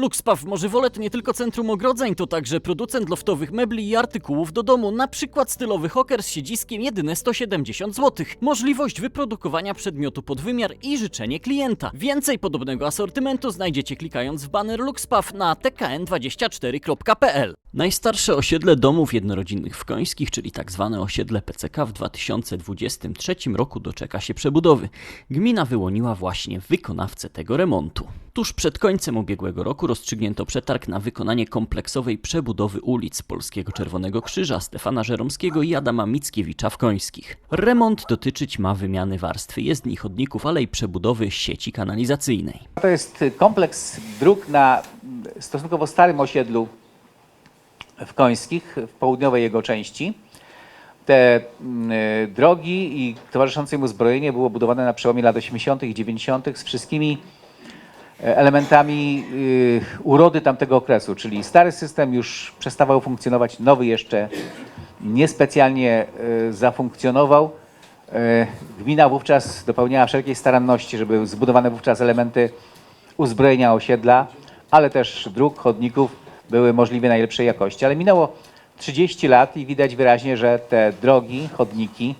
Luxpaw Morzywolet nie tylko centrum ogrodzeń, to także producent loftowych mebli i artykułów do domu, na przykład stylowy hoker z siedziskiem jedyne 170 zł. Możliwość wyprodukowania przedmiotu pod wymiar i życzenie klienta. Więcej podobnego asortymentu znajdziecie klikając w baner Luxpaw na tkn24.pl. Najstarsze osiedle domów jednorodzinnych w Końskich, czyli tak zwane osiedle PCK w 2023 roku doczeka się przebudowy. Gmina wyłoniła właśnie wykonawcę tego remontu. Tuż przed końcem ubiegłego roku rozstrzygnięto przetarg na wykonanie kompleksowej przebudowy ulic Polskiego Czerwonego Krzyża, Stefana Żeromskiego i Adama Mickiewicza w Końskich. Remont dotyczyć ma wymiany warstwy jezdni chodników, ale i przebudowy sieci kanalizacyjnej. To jest kompleks dróg na stosunkowo starym osiedlu w Końskich, w południowej jego części. Te mm, drogi i towarzyszące mu zbrojenie było budowane na przełomie lat 80. i 90. z wszystkimi elementami y, urody tamtego okresu, czyli stary system już przestawał funkcjonować, nowy jeszcze niespecjalnie y, zafunkcjonował. E, Gmina wówczas dopełniała wszelkiej staranności, żeby zbudowane wówczas elementy uzbrojenia osiedla, ale też dróg, chodników były możliwie najlepszej jakości. Ale minęło 30 lat i widać wyraźnie, że te drogi, chodniki,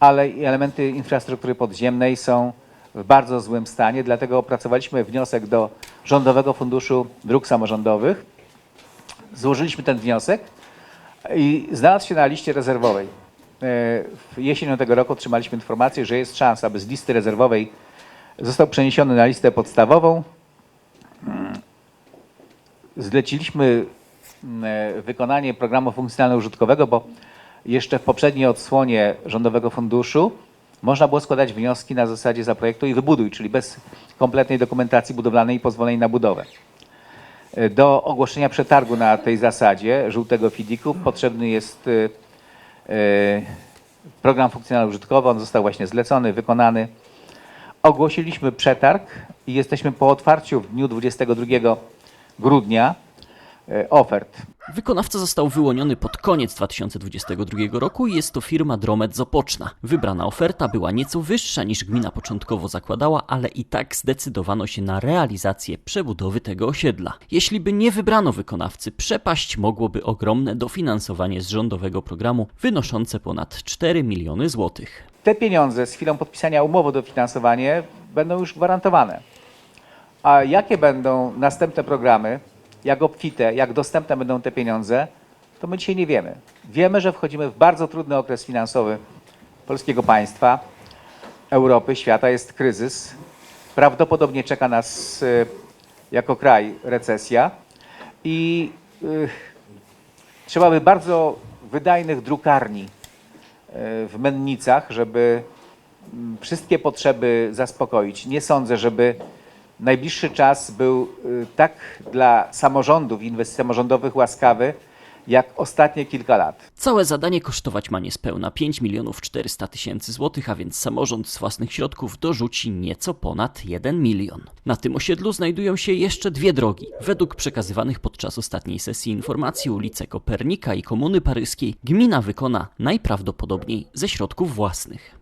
ale i elementy infrastruktury podziemnej są w bardzo złym stanie. Dlatego opracowaliśmy wniosek do Rządowego Funduszu Dróg Samorządowych. Złożyliśmy ten wniosek i znalazł się na liście rezerwowej. E, W jesienią tego roku otrzymaliśmy informację, że jest szansa, aby z listy rezerwowej został przeniesiony na listę podstawową. Mm. Zleciliśmy mm, e, wykonanie programu funkcjonalno-użytkowego, bo jeszcze w poprzedniej odsłonie Rządowego Funduszu można było składać wnioski na zasadzie zaprojektuj i wybuduj, czyli bez kompletnej dokumentacji budowlanej i pozwoleń na budowę. E, Do ogłoszenia przetargu na tej zasadzie żółtego FIDIK-u potrzebny jest e, e, program funkcjonalno-użytkowy. On został właśnie zlecony, wykonany. Ogłosiliśmy przetarg i jesteśmy po otwarciu w dniu 22 grudnia ofert. Wykonawca został wyłoniony pod koniec 2022 roku i jest to firma Dromet z Opoczna. Wybrana oferta była nieco wyższa niż gmina początkowo zakładała, ale i tak zdecydowano się na realizację przebudowy tego osiedla. Jeśli by nie wybrano wykonawcy, przepaść mogłoby ogromne dofinansowanie z rządowego programu wynoszące ponad 4 miliony złotych. Te pieniądze z chwilą podpisania umowy o dofinansowanie będą już gwarantowane. A jakie będą następne programy, jak obfite, jak dostępne będą te pieniądze, to my dzisiaj nie wiemy. Wiemy, że wchodzimy w bardzo trudny okres finansowy polskiego państwa, Europy, świata. Jest kryzys. Prawdopodobnie czeka nas y, jako kraj recesja i y, trzeba by bardzo wydajnych drukarni y, w mennicach, żeby mm, wszystkie potrzeby zaspokoić. Nie sądzę, żeby najbliższy czas był y, tak dla samorządów, inwestycji samorządowych łaskawy, jak ostatnie kilka lat. Całe zadanie kosztować ma niespełna 5 milionów 400 tysięcy złotych, a więc samorząd z własnych środków dorzuci nieco ponad 1 milion. Na tym osiedlu znajdują się jeszcze dwie drogi. Według przekazywanych podczas ostatniej sesji informacji ulice Kopernika i Komuny Paryskiej gmina wykona najprawdopodobniej ze środków własnych.